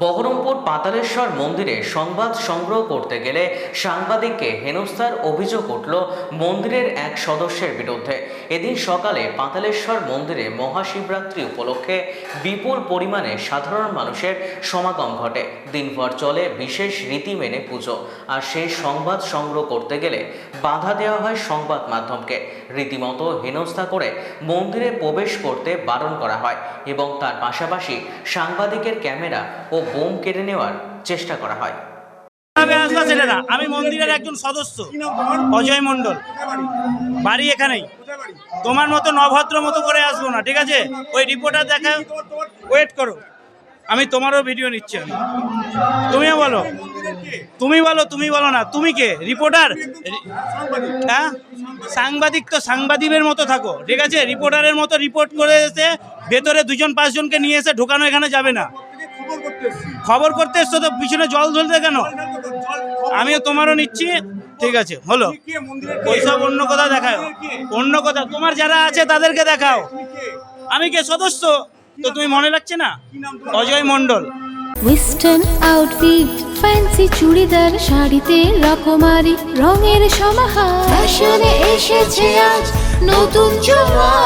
বহরমপুর পাতালেশ্বর মন্দিরে সংবাদ সংগ্রহ করতে গেলে সাংবাদিককে হেনস্থার অভিযোগ উঠল মন্দিরের এক সদস্যের বিরুদ্ধে। এদিন সকালে পাতালেশ্বর মন্দিরে মহাশিবরাত্রি উপলক্ষে বিপুল পরিমাণে সাধারণ মানুষের সমাগম ঘটে। দিনভর চলে বিশেষ রীতি মেনে পুজো। আর সেই সংবাদ সংগ্রহ করতে গেলে বাধা দেওয়া হয় সংবাদ মাধ্যমকে। রীতিমতো হেনস্থা করে মন্দিরে প্রবেশ করতে বারণ করা হয় এবং তার পাশাপাশি সাংবাদিকের ক্যামেরা ও বোম কেড়ে নেওয়ার চেষ্টা করা হয়। আমি মন্দিরের একজন সদস্য, অজয় মণ্ডল। বাড়ি এখানেই। তোমার মতো নভদ্র মতো করে আসব না, ঠিক আছে? ওই রিপোর্টার দেখা ওয়েট করো। আমি তোমারও ভিডিও নিচ্ছি আমি। তুমিও বলো। তুমি বলো তুমি বলো না। তুমি কে? রিপোর্টার হ্যাঁ? সাংবাদিক তো সাংবাদিকের মতো থাকো, ঠিক আছে? রিপোর্টারের মতো রিপোর্ট করে এসে ভেতরে দুজন পাঁচজনকে নিয়ে এসে ঢোকানো এখানে যাবে না। খবর করতে এসছো। তো পিছনে জল ধরতে কেন? আমিও তোমারও নিচ্ছি। ঠিক আছে হলো। ওইসব অন্য কথা দেখাও। অন্য কথা তোমার যারা আছে তাদেরকে দেখাও। আমি কে সদস্য? তো তুমি মনে রাখছে না? Ajay Mondal. Western outfit fancy churidar শাড়িতে রকমারি রঙের সমাহার। ফ্যাশনে এসেছে আজ নতুন সুনিতা